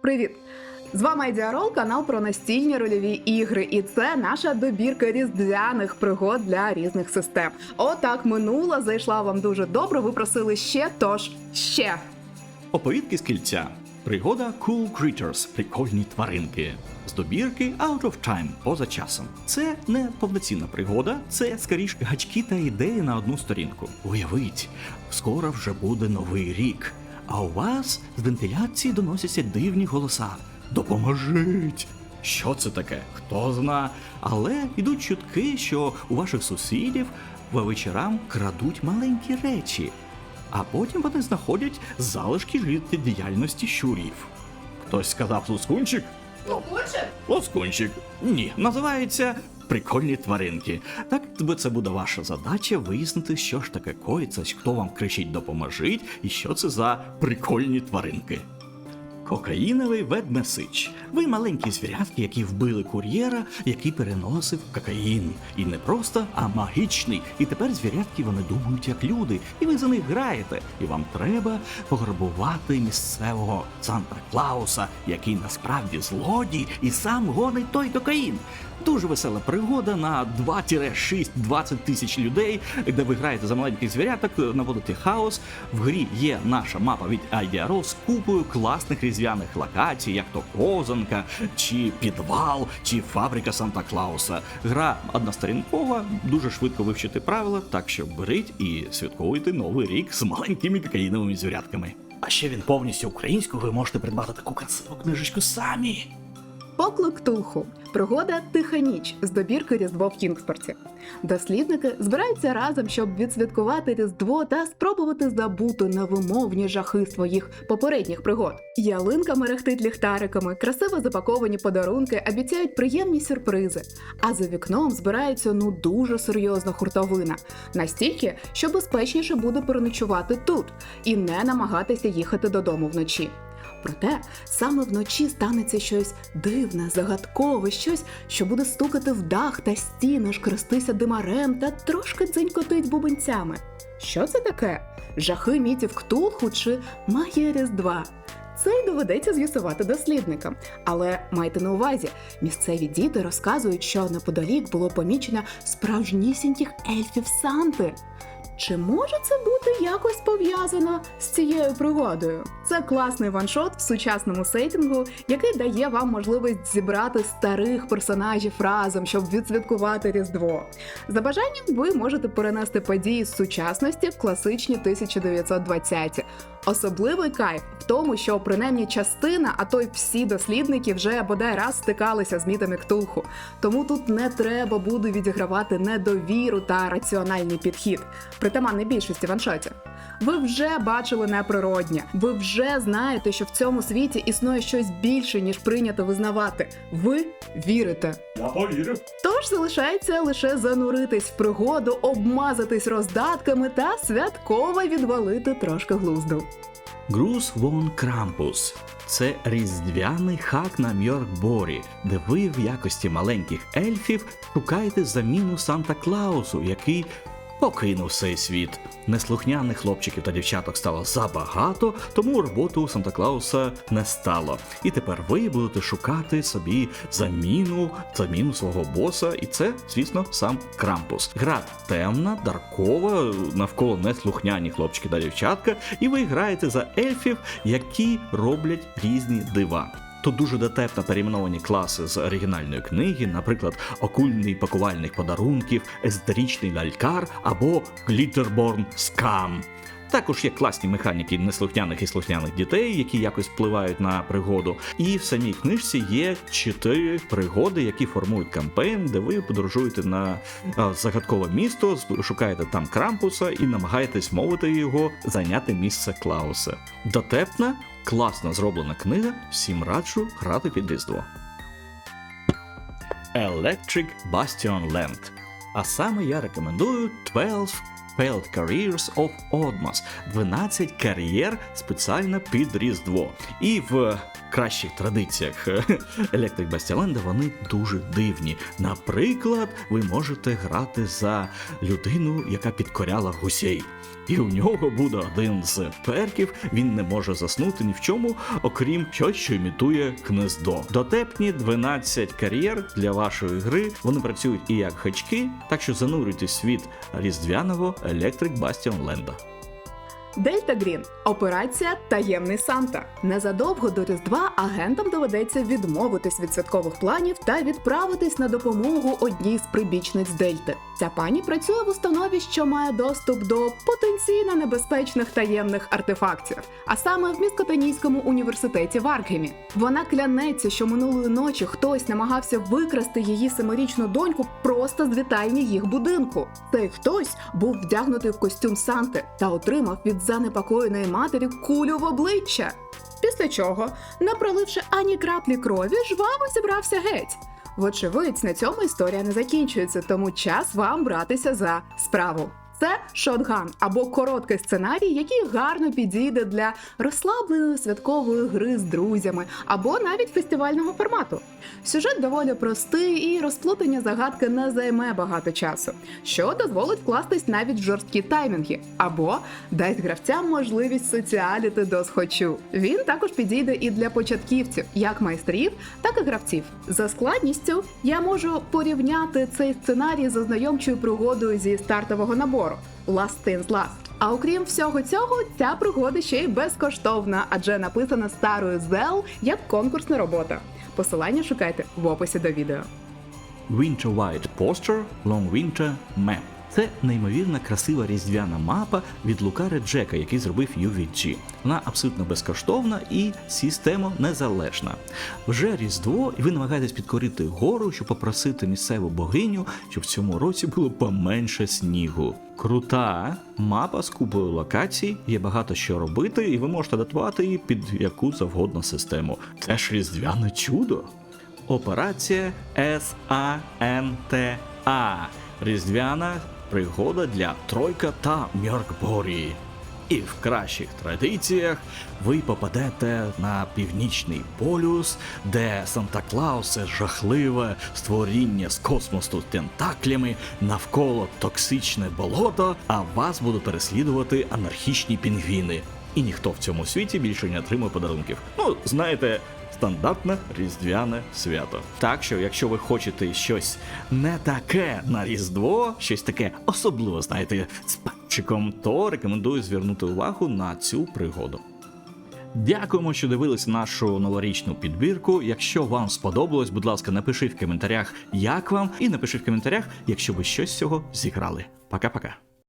Привіт! З вами Айдіарол, канал про настільні рольові ігри, і це наша добірка різдвяних пригод для різних систем. Отак минула зайшла вам дуже добре. Ви просили ще, тож ще. Оповідки з кільця. Пригода Cool Creatures прикольні тваринки. З добірки Out of Time поза часом. Це не повноцінна пригода, це скоріш гачки та ідеї на одну сторінку. Уявіть, скоро вже буде новий рік, а у вас з вентиляції доносяться дивні голоса. Допоможіть! Що це таке? Хто зна? Але йдуть чутки, що у ваших сусідів по вечорам крадуть маленькі речі а потім вони знаходять залишки життєдіяльності щурів. Хтось сказав лускунчик? Лускунчик. Ні, називається прикольні тваринки. Так би це буде ваша задача вияснити, що ж таке коїться, хто вам кричить допоможіть, і що це за прикольні тваринки. Кокаїновий ведмесич. Ви маленькі звірятки, які вбили кур'єра, який переносив кокаїн. І не просто, а магічний. І тепер звірятки вони думають як люди, і ви за них граєте. І вам треба пограбувати місцевого Санта Клауса, який насправді злодій і сам гонить той кокаїн. Дуже весела пригода на 2-6-20 тисяч людей, де ви граєте за маленьких звіряток, наводите хаос. В грі є наша мапа від IDRO з купою класних різдвяних локацій, як то Козанка, чи підвал, чи фабрика Санта Клауса. Гра односторінкова, дуже швидко вивчити правила, так що беріть і святкуйте новий рік з маленькими кокаїновими звірятками. А ще він повністю українською, ви можете придбати таку красиву книжечку самі. Поклик Тулху. Пригода Тиха ніч з добірки Різдво в Кінгспорті. Дослідники збираються разом, щоб відсвяткувати Різдво та спробувати забути невимовні жахи своїх попередніх пригод. Ялинка мерехтить ліхтариками, красиво запаковані подарунки обіцяють приємні сюрпризи. А за вікном збирається ну дуже серйозна хуртовина. Настільки, що безпечніше буде переночувати тут і не намагатися їхати додому вночі. Проте саме вночі станеться щось дивне, загадкове, щось, що буде стукати в дах та стіни, шкрестися димарем та трошки дзенькотить бубенцями. Що це таке? Жахи мітів Ктулху чи магія Різдва? Це й доведеться з'ясувати дослідникам. Але майте на увазі, місцеві діти розказують, що неподалік було помічено справжнісіньких ельфів Санти. Чи може це бути якось пов'язано з цією пригодою? Це класний ваншот в сучасному сеттингу, який дає вам можливість зібрати старих персонажів разом, щоб відсвяткувати Різдво. За бажанням ви можете перенести події з сучасності в класичні 1920-ті. Особливий кайф в тому, що принаймні частина, а то й всі дослідники вже бодай раз стикалися з мітами Ктулху. Тому тут не треба буде відігравати недовіру та раціональний підхід, притаманний більшості ваншотів. Ви вже бачили неприроднє, ви вже знаєте, що в цьому світі існує щось більше, ніж прийнято визнавати. Ви вірите. Я повірив. Тож залишається лише зануритись в пригоду, обмазатись роздатками та святково відвалити трошки глузду. Груз Вон Крампус. Це різдвяний хак на Мьоркборі, де ви в якості маленьких ельфів шукаєте заміну Санта Клаусу, який покинув цей світ. Неслухняних хлопчиків та дівчаток стало забагато, тому роботи у Санта Клауса не стало. І тепер ви будете шукати собі заміну, заміну свого боса, і це, звісно, сам Крампус. Гра темна, даркова, навколо неслухняні хлопчики та дівчатка, і ви граєте за ельфів, які роблять різні дива. Тут дуже дотепно перейменовані класи з оригінальної книги, наприклад, окульний пакувальник подарунків, езотерічний лялькар або Glitterborn Scam. Також є класні механіки неслухняних і слухняних дітей, які якось впливають на пригоду. І в самій книжці є чотири пригоди, які формують кампейн, де ви подорожуєте на загадкове місто, шукаєте там крампуса і намагаєтесь мовити його зайняти місце Клауса. Дотепна, класно зроблена книга. Всім раджу грати під різдво. Electric Bastion Land. А саме я рекомендую 12 Failed Careers of Odmos. 12 кар'єр спеціально під Різдво. І в кращих традиціях Electric Bastion вони дуже дивні. Наприклад, ви можете грати за людину, яка підкоряла гусей. І у нього буде один з перків, він не може заснути ні в чому, окрім щось, що імітує гнездо. Дотепні 12 кар'єр для вашої гри. Вони працюють і як гачки, так що занурюйтесь світ різдвяного Electric Bastion Ленда. Дельта Грін операція Таємний Санта. Незадовго до Різдва агентам доведеться відмовитись від святкових планів та відправитись на допомогу одній з прибічниць Дельти. Ця пані працює в установі, що має доступ до потенційно небезпечних таємних артефактів, а саме в міскотонійському університеті в Аркгемі. Вона клянеться, що минулої ночі хтось намагався викрасти її семирічну доньку просто з вітальні їх будинку. Цей хтось був вдягнутий в костюм Санти та отримав від занепокоєної матері кулю в обличчя. Після чого, не проливши ані краплі крові, жваво зібрався геть. Вочевидь, на цьому історія не закінчується, тому час вам братися за справу. Це шотган або короткий сценарій, який гарно підійде для розслабленої святкової гри з друзями або навіть фестивального формату. Сюжет доволі простий і розплутання загадки не займе багато часу, що дозволить вкластись навіть в жорсткі таймінги, або дасть гравцям можливість соціаліти до схочу. Він також підійде і для початківців, як майстрів, так і гравців. За складністю я можу порівняти цей сценарій з ознайомчою пригодою зі стартового набору Last Things Last. А окрім всього цього, ця пригода ще й безкоштовна, адже написана старою Зел як конкурсна робота. Посилання шукайте в описі до відео. Winter White Poster Long Winter Map. Це неймовірна красива різдвяна мапа від Лукари Джека, який зробив UVG. Вона абсолютно безкоштовна і системо незалежна. Вже Різдво, і ви намагаєтесь підкорити гору, щоб попросити місцеву богиню, щоб в цьому році було поменше снігу. Крута мапа з купою локацій, є багато що робити, і ви можете адаптувати її під яку завгодно систему. Це ж різдвяне чудо. Операція САНТА. Різдвяна пригода для Тройка та Мьоркборі. І в кращих традиціях ви попадете на північний полюс, де Санта Клаус жахливе створіння з космосу з тентаклями, навколо токсичне болото, а вас будуть переслідувати анархічні пінгвіни. І ніхто в цьому світі більше не отримує подарунків. Ну, знаєте, стандартне різдвяне свято. Так що, якщо ви хочете щось не таке на Різдво, щось таке особливо, знаєте, з панчиком, то рекомендую звернути увагу на цю пригоду. Дякуємо, що дивились нашу новорічну підбірку. Якщо вам сподобалось, будь ласка, напишіть в коментарях, як вам, і напишіть в коментарях, якщо ви щось з цього зіграли. Пока-пока.